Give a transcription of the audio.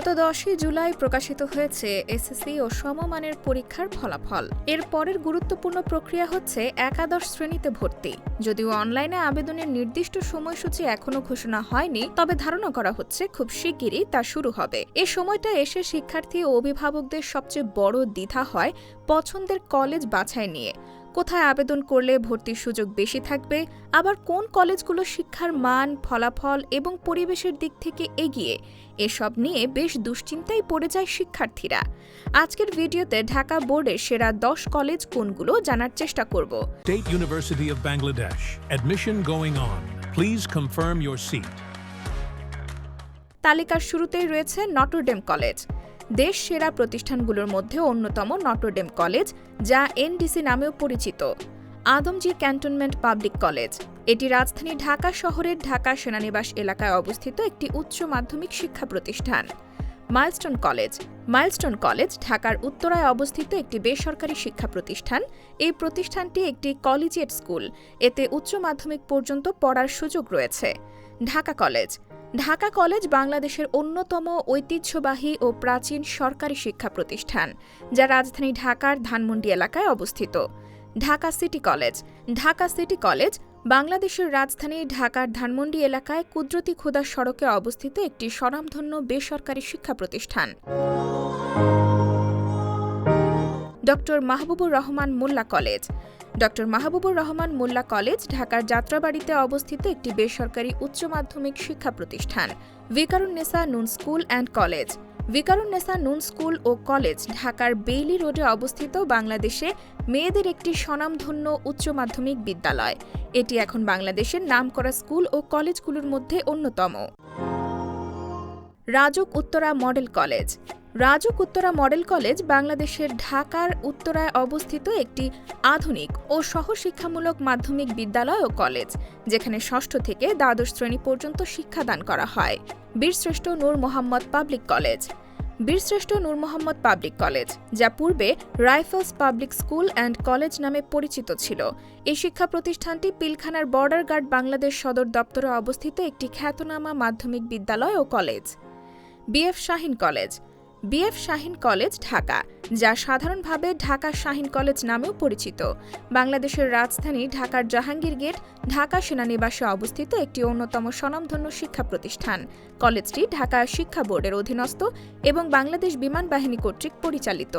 গত দশই জুলাই প্রকাশিত হয়েছে এসএসসি ও সমমানের পরীক্ষার ফলাফল। এর পরের গুরুত্বপূর্ণ প্রক্রিয়া হচ্ছে একাদশ শ্রেণীতে ভর্তি। যদিও অনলাইনে আবেদনের নির্দিষ্ট সময়সূচি এখনও ঘোষণা হয়নি, তবে ধারণা করা হচ্ছে খুব শিগগিরই তা শুরু হবে। এ সময়টা এসে শিক্ষার্থী ও অভিভাবকদের সবচেয়ে বড় দ্বিধা হয় পছন্দের কলেজ বাছাই নিয়ে। কোথায় আবেদন করলে ভর্তির সুযোগ বেশি থাকবে আবার কোন কলেজগুলো শিক্ষার মান ফলাফল এবং পরিবেশের দিক থেকে এগিয়ে এসব নিয়ে বেশ দুশ্চিন্তায় পড়ে যায় শিক্ষার্থীরা আজকের ভিডিওতে ঢাকা বোর্ডের সেরা দশ কলেজ কোনগুলো জানার চেষ্টা করব State University of Bangladesh. Admission going on. Please confirm your seat. তালিকার শুরুতেই রয়েছে নটরডেম কলেজ দেশ সেরা প্রতিষ্ঠানগুলোর মধ্যে অন্যতম নটরডেম কলেজ, যা এনডিসি নামেও পরিচিত। আদমজি ক্যান্টনমেন্ট পাবলিক কলেজ, এটি রাজধানী ঢাকা শহরের ঢাকা সেনানিবাস এলাকায় অবস্থিত একটি উচ্চ মাধ্যমিক শিক্ষা প্রতিষ্ঠান। মাইলস্টোন কলেজ মাইলস্টোন কলেজ ঢাকার উত্তরায় অবস্থিত একটি বেসরকারি শিক্ষা প্রতিষ্ঠান। এই প্রতিষ্ঠানটি একটি কলেজিয়েট স্কুল, এতে উচ্চ মাধ্যমিক পর্যন্ত পড়ার সুযোগ রয়েছে। ঢাকা কলেজ ঢাকা কলেজ বাংলাদেশের অন্যতম ঐতিহ্যবাহী ও প্রাচীন সরকারি শিক্ষা প্রতিষ্ঠান, যা রাজধানী ঢাকার ধানমন্ডি এলাকায় অবস্থিত। Dhaka city college. Dhaka city college বাংলাদেশের রাজধানী ঢাকার ধানমন্ডি এলাকায় কুদরতি ক্ষুদা সড়কে অবস্থিত একটি স্বনামধন্য বেসরকারি শিক্ষা প্রতিষ্ঠান। Doctor Mahbubur Rahman Molla college. Doctor Mahbubur Rahman Molla college ঢাকার যাত্রাবাড়িতে অবস্থিত একটি বেসরকারি উচ্চ মাধ্যমিক শিক্ষা প্রতিষ্ঠান Viqarunnisa Noon school and college. Viqarunnisa Noon school O college ঢাকার বেইলি রোডে অবস্থিত বাংলাদেশে মেয়েদের একটি স্বনামধন্য উচ্চ মাধ্যমিক বিদ্যালয়। এটি এখন বাংলাদেশের নামকরা স্কুল ও কলেজগুলোর মধ্যে অন্যতম। Rajuk Uttara model college. Rajuk Uttara model college বাংলাদেশের ঢাকার উত্তরায় অবস্থিত একটি আধুনিক ও সহশিক্ষামূলক মাধ্যমিক বিদ্যালয় ও কলেজ, যেখানে ষষ্ঠ থেকে দ্বাদশ শ্রেণি পর্যন্ত শিক্ষাদান করা হয়। বীরশ্রেষ্ঠ নূর মোহাম্মদ পাবলিক কলেজ। বীরশ্রেষ্ঠ নূর মোহাম্মদ পাবলিক কলেজ, যা পূর্বে rifles public school and college নামে পরিচিত ছিল। এই শিক্ষা প্রতিষ্ঠানটি পিলখানার বর্ডার গার্ড বাংলাদেশ সদর দপ্তরে অবস্থিত একটি খ্যাতনামা মাধ্যমিক বিদ্যালয় ও college. BF Shaheen college BF Shaheen college, Dhaka, যা সাধারণভাবে ঢাকা শাহিন কলেজ নামেও পরিচিত। বাংলাদেশের রাজধানী ঢাকার জাহাঙ্গীর গেট, ঢাকা সেনানিবাসে অবস্থিত একটি অন্যতম স্বনামধন্য শিক্ষা প্রতিষ্ঠান। কলেজটি ঢাকা শিক্ষা বোর্ডের অধীনস্থ এবং বাংলাদেশ বিমান বাহিনী কর্তৃক পরিচালিত।